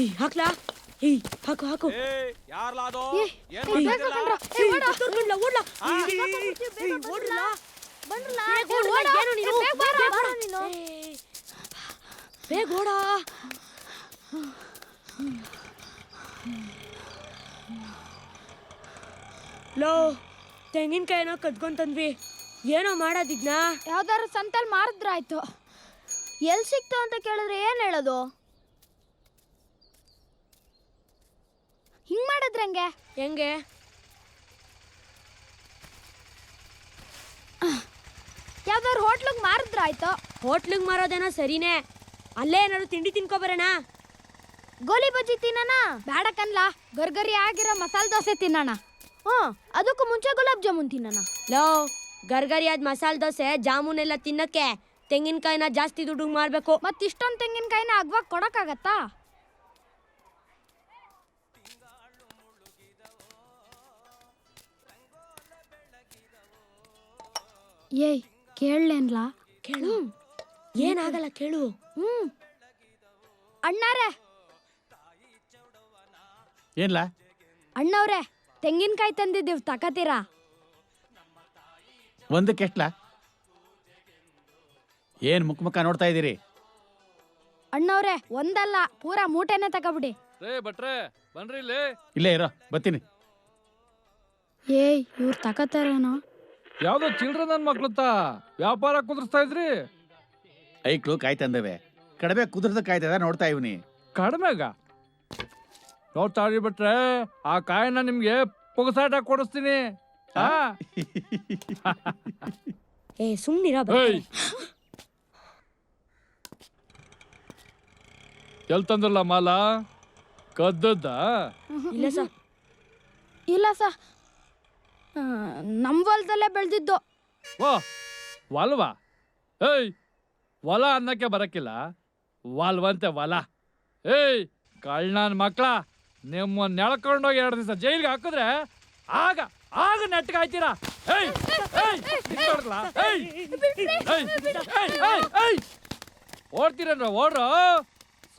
ಹಾಕ್ಲಾ? ಏ ಹಾಕು ಹಾಕು? ಬೇಗ ಓಡ. ಲೋ ತೆಂಗಿನಕಾಯಿನೋ ಕದ್ಕೊಂತಂದ್ವಿ ಏನೋ ಮಾಡೋದಿದ್ನಾ? ಯಾವ್ದಾರು ಸಂತಲ್ ಮಾರಿದ್ರಾಯ್ತು. ಎಲ್ ಸಿಕ್ತು ಅಂತ ಕೇಳಿದ್ರೆ ಏನ್ ಹೇಳೋದು? ಹಿಂಗ್ ಮಾಡಿದ್ರೆ ಹೆಂಗೆ? ಹೆಂಗೆ? ಯಾವ್ದಾರು ಹೋಟ್ಲಿಗೆ ಮಾರಿದ್ರಾಯ್ತು ಹೋಟ್ಲಿಗೆ ಮಾರೋದೇನೋ ಸರಿನೇ. ಅಲ್ಲೇ ಏನಾದ್ರು ತಿಂಡಿ ತಿನ್ಕೊಬರೋಣ? ಗೋಲಿ ಬಜ್ಜಿ ತಿನ್ನೋಣ? ಬೇಡ ಕನ್ಲ ಗರ್ಗರಿ ಆಗಿರೋ ಮಸಾಲೆ ದೋಸೆ ತಿನ್ನೋಣ. ಹ್ಞೂ ಅದಕ್ಕೂ ಮುಂಚೆ ಗುಲಾಬ್ ಜಾಮೂನ್ ತಿನ್ನೋಣ. ಲೋ ಗರ್ಗರಿಯಾದ ಮಸಾಲೆ ದೋಸೆ ಜಾಮೂನ್ ಎಲ್ಲ ತಿನ್ನಕ್ಕೆ ತೆಂಗಿನಕಾಯಿನ ಜಾಸ್ತಿ ದುಡ್ಡು ಮಾಡಬೇಕು ಮತ್ತಿಷ್ಟೊಂದು ತೆಂಗಿನಕಾಯಿನ ಅಗ್ವಾಗ ಕೊಡಕ್ಕಾಗತ್ತಾ? ಏಯ್ ಕೇಳಲೇನ್ಲಾ? ಕೇಳು. ಏನಾಗಲ್ಲ ಕೇಳು. ಹ್ಞೂ ಅಣ್ಣಾರೇ. ಏನ್ಲ? ಅಣ್ಣವ್ರೆ ತೆಂಗಿನಕಾಯಿ ತಂದಿದ್ದೀವ್ ತಕತೀರಾ? ಒಂದಕ್ಕೆ ಎಷ್ಟ್ಲ? ಏನ್ ಮುಖ ಮುಖ ನೋಡ್ತಾ ಇದ್ದೀರಿ? ಅಣ್ಣವ್ರೆ ಒಂದಲ್ಲ ಪೂರ ಮೂಟೆನೆ ತಗೋಬಿಡಿ ರೇ ಭಟ್ರೆ ಬನ್ರಿ ಇಲ್ಲಿ. ಇಲ್ಲೇ ಇರೋ ಬತ್ತೀನಿ ಏಯ್ ಇವ್ರು ತಕತಾರೇನೋ ಯಾವ್ದೋ ಚಿಲ್ಡ್ರನ್ ನನ್ ಮಕ್ಳತ್ತ ವ್ಯಾಪಾರ ಕುದುರ್ಸ್ತಾ ಇದ್ರಿ? ಐಕ್ಳು ಕಾಯ್ತಂದವೆ ಕಡಿಮೆ ಕುದುರ್ದ ಕಾಯ್ತದ ನೋಡ್ತಾ ಇವ್ನಿ. ಕಡಿಮೆಗ? ನೋಡ್ತಾ ಇರಿ ಬಿಟ್ರೆ ಆ ಕಾಯನ್ನ ನಿಮ್ಗೆ ಪುಗಸಾಟ ಕೊಡಿಸ್ತೀನಿ. ಆ? ಏ ಸುಮ್ನಿರ ಏಯ್! ಎಲ್ ತಂದ್ರಲ್ಲ ಮಾಲ? ಕದ್ದದ್ದ? ಇಲ್ಲ ಸರ್. ಇಲ್ಲ ಸ ನಮ್ಮ ಹೊಲದಲ್ಲೇ ಬೆಳೆದಿದ್ದು. ಓ, ವಲ್ವಾ? ಏಯ್ ಹೊಲ ಅನ್ನಕ್ಕೆ ಬರಕ್ಕಿಲ್ಲ ವಾಲ್ವಂತೆ ಹೊಲ ಏಯ್ ಕಳ್ಳನ ಮಕ್ಕಳ ನಿಮ್ಮನ್ನ ನೆಳ್ಕೊಂಡೋಗಿ ಎರಡು ದಿವಸ ಜೈಲಿಗೆ ಹಾಕಿದ್ರೆ ಆಗ ಆಗ ನೆಟ್ಗೆ ಆಯ್ತೀರಾ ಏಯ್ ಏಯ್ ಓಡ್ರು?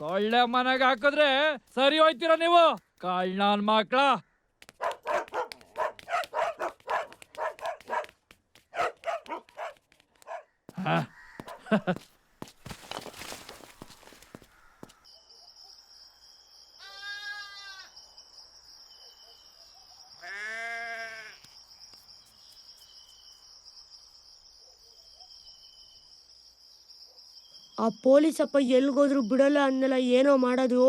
ಸೊಳ್ಳೆ ಮನೆಗೆ ಹಾಕಿದ್ರೆ ಸರಿ ಹೋಯ್ತೀರ ನೀವು ಕಳ್ಳನ ಮಕ್ಳ ಆ ಪೊಲೀಸಪ್ಪ ಎಲ್ಗೋದ್ರು ಬಿಡಲ್ಲ ಅಂದಲ್ಲ ಏನೋ ಮಾಡೋದು?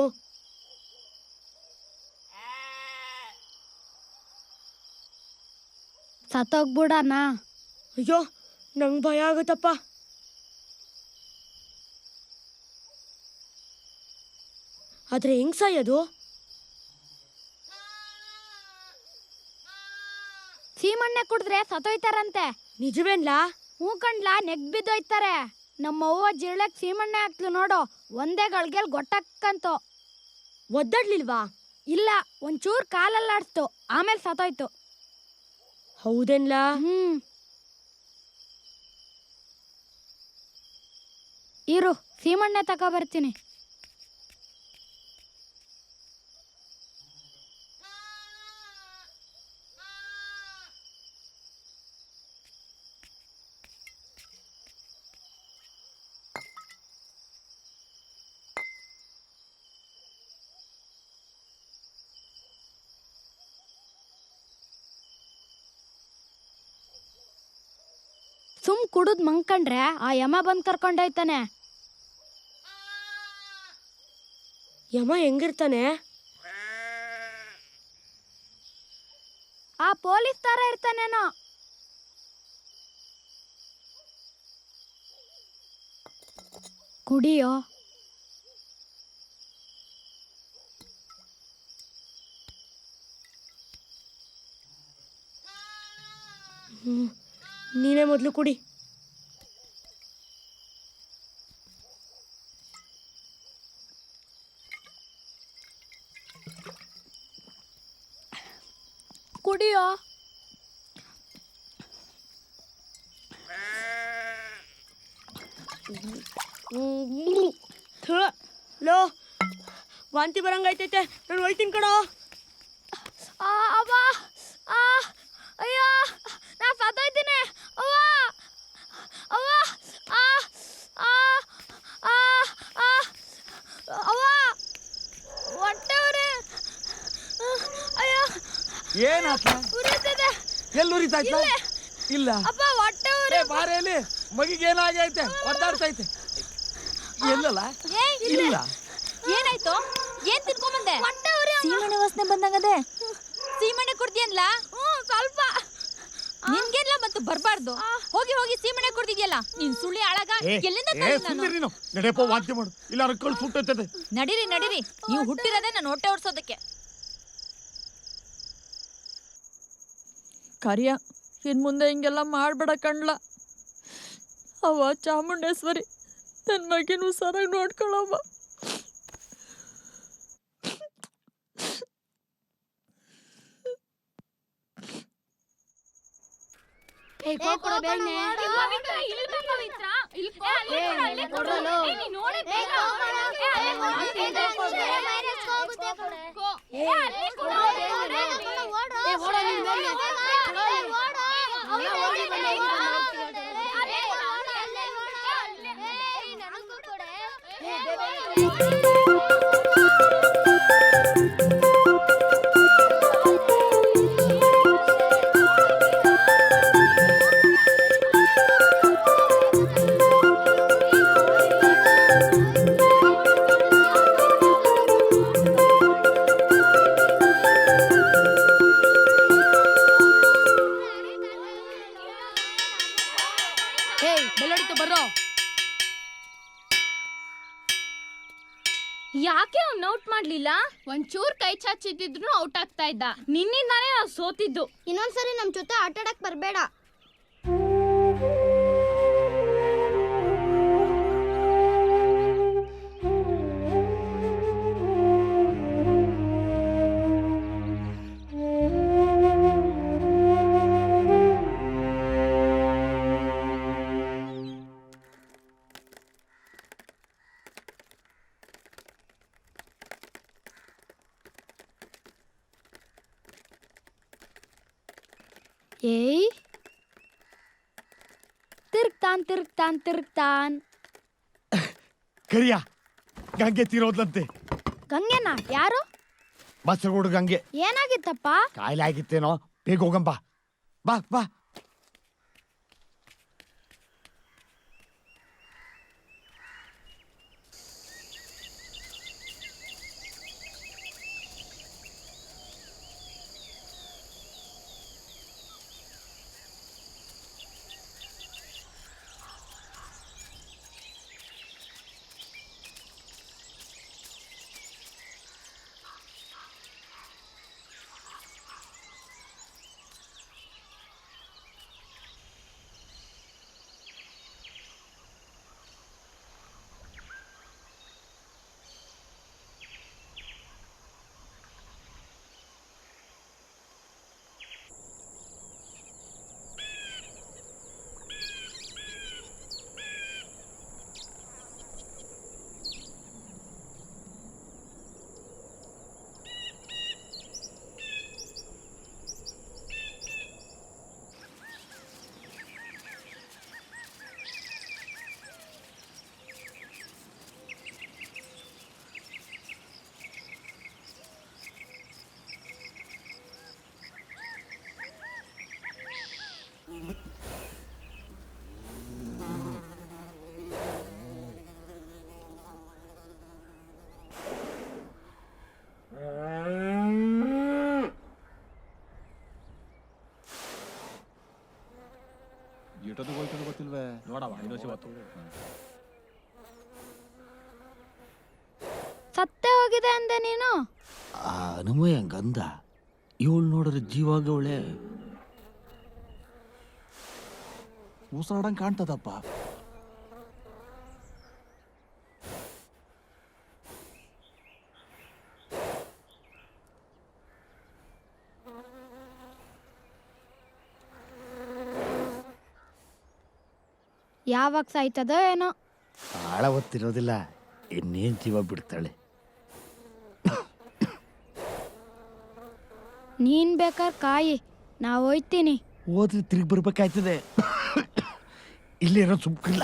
ಸತ್ತೋಗ್ಬಿಡಣ ಅಯ್ಯೋ ನಂಗ್ ಭಯ ಆಗುತ್ತಪ್ಪ. ಆದರೆ ಹೆಂಗ್ ಸಾಯೋದು ಸೀಮಣ್ಣೆ ಕುಡಿದ್ರೆ ಸತ್ತೋಯ್ತಾರಂತೆ. ನಿಜವೇನ್ಲಾ? ಹೂ ಕಂಡ್ಲ ನೆಗ್ ಬಿದ್ದೋಯ್ತಾರೆ. ನಮ್ಮ ಅವ್ವ ಜಿರಳಕ್ ಸೀಮಣ್ಣೆ ಹಾಕ್ಲು ನೋಡು ಒಂದೇ ಗಳಿಗೆಲ್ ಗೊಟ್ಟಕ್ಕಂತು. ಒದ್ದಾಡ್ಲಿಲ್ವಾ? ಇಲ್ಲ ಒಂಚೂರು ಕಾಲಲ್ಲಾಡ್ಸ್ತು ಆಮೇಲೆ ಸತ್ತೋಯ್ತು. ಹೌದೇನ್ಲಾ? ಹ್ಮ್. ಇರು ಸೀಮಣ್ಣೆ ತಗೋ ಬರ್ತೀನಿ. ಸುಮ್ ಕುಡಿದ್ ಮಂಕಂಡ್ರೆ ಆ ಯಮ ಬಂದ್ ಕರ್ಕೊಂಡೋಯ್ತಾನೆ. ಯಮ ಹೆಂಗಿರ್ತಾನೆ? ಆ ಪೊಲೀಸ್ ತರ ಇರ್ತಾನೇನೋ. ಕುಡಿಯೋ. ಹ್ಮ್. ನೀನೇ ಮೊದಲು ಕುಡಿ. ಕುಡಿಯೋ? ಲೋ ವಾಂತಿ ಬರಂಗೈತೈತೆ ನಾನು ಹೊಯ್ತೀನಿ ಅವ್ವ ಆ ಅಯ್ಯ ನಾ ಸತ್ತೋಯ್ತೀನಿ ಅವ್ವ ಅವ್ವ ಆ ಆ ಆ ಆ ಅವ್ವ ಹೊಟ್ಟೆ ಉರಿ ಅಯ್ಯೋ ಏನಾತ ಎಲ್ಲಿ ಉರಿತಾ ಇತ್ತ ಇಲ್ಲ. ಅಪ್ಪ ಹೊಟ್ಟೆ ಉರಿ ಏ ಬಾರೇಲಿ ಮಗಿಗೆ ಏನಾಗೈತೆ? ಒದ್ದಾಡ್ತೈತೆ. ಎಲ್ಲಲ್ಲ? ಇಲ್ಲ. ಏನಾಯ್ತು? ಏನ್ ತಿನ್ಕೊಂಬಂದೆ? ಸೀಮೆಣ್ಣೆ ವಾಸನೆ ಬಂದಂಗದೆ? ಸೀಮೆಣ್ಣೆ ಕುಡ್ದಿಯಲ್ಲ ಹ್ಞೂ ಸ್ವಲ್ಪ. ನಿನ್ಗೆಲ್ಲ ಮತ್ತು ಬರ್ಬಾರ್ದು. ಹೋಗಿ ಹೋಗಿ ಸೀಮೆಣ್ಣೆ ಕುಡ್ದಿದ್ಯಲ್ಲ ನೀನ್ ಸುಳ್ಳಿ ಅಳಗ ಎಲ್ಲಿಂದ ತಂದೆ ನಾನು? ನೀನು. ನಡೆಯಪ್ಪ ವಾಂತಿ ಮಾಡು. ಇಲ್ಲ ಕಳ್ಸಿ ಸುಟ್ಟೈತದೆ ನಡೀರಿ ನಡೀರಿ. ನೀವು ಹುಟ್ಟಿರೋದೇ ನಾನು ಹೊಟ್ಟೆ ಓಡಿಸೋದಕ್ಕೆ ಕಾರ್ಯ. ಇನ್ ಮುಂದೆ ಹಿಂಗೆಲ್ಲ ಮಾಡಬೇಡ ಕಣ್ಲ. ಅವ ಚಾಮುಂಡೇಶ್ವರಿ ನನ್ನ ಮಗಿನ ಹುಷಾರಾಗಿ ನೋಡ್ಕೊಳವ್ವ. ಏ ಕೊಡು ಬೇಗನೆ ಮಾಡ್ಲಿಲ್ಲ ಒಂಚೂರ್ ಕೈ ಚಾಚಿದ್ರು ಔಟ್ ಆಗ್ತಾ ಇದ್ದ. ನಿನ್ನಿಂದಾನೇ ನಾವು ಸೋತಿದ್ದು. ಇನ್ನೊಂದ್ಸರಿ ನಮ್ ಜೊತೆ ಆಟ ಆಡಕ್ ಬರ್ಬೇಡ. ಏಯ್. ತಿರುಗ್ತಾನ್ ತಿರುಗ್ತಾನ್ ತಿರುಗ್ತಾನ್. ಕರಿಯ ಗಂಗೆ ತೀರೋದ್ಲಂತೆ. ಗಂಗೆನಾ? ಯಾರು? ಬಸ್ಸಗೋಡು ಗಂಗೆ. ಏನಾಗಿತ್ತಪ್ಪ? ಕಾಯಿಲೆ ಆಗಿತ್ತೇನೋ? ಬೇಗ ಹೋಗಂಬ. ಬಾ ಬಾ. ಸತ್ತೆ ಹೋಗಿದೆ ಅಂದೆ ನೀನು ಆ ಅನುಮಯ ಗಂಧ ಇವಳು ನೋಡಿದ್ರೆ ಜೀವಾಗವಳೆ ಉಸಿರಾಡಂಗ್ ಕಾಣ್ತದಪ್ಪ ಯಾವಾಗ ಸಾಯ್ತದೋ ಏನೋ. ಬಹಳ ಹೊತ್ತಿರೋದಿಲ್ಲ ಇನ್ನೇನು ಜೀವ ಬಿಡ್ತಾಳೆ. ನೀನ್ ಬೇಕಾದ್ರೆ ಕಾಯಿ ನಾ ಹೋಯ್ತೀನಿ. ಹೋದ್ರೆ ತಿರುಗಿ ಬರ್ಬೇಕಾಯ್ತದೆ. ಇಲ್ಲಿರೋ ಸುಮ್ಕಿಲ್ಲ.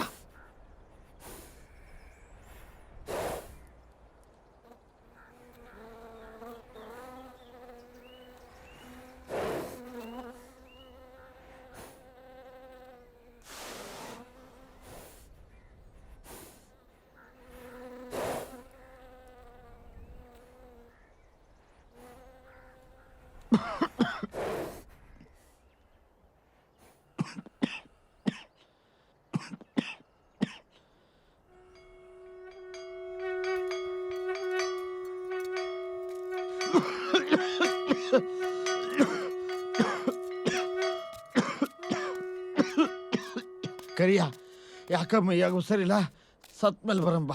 ಕರಿಯ ಯಾಕಮ್ಮ ಯಾಕೆ ಹುಷಾರಿಲ್ಲ ಸತ್ ಮೇಲೆ ಬರಂಬ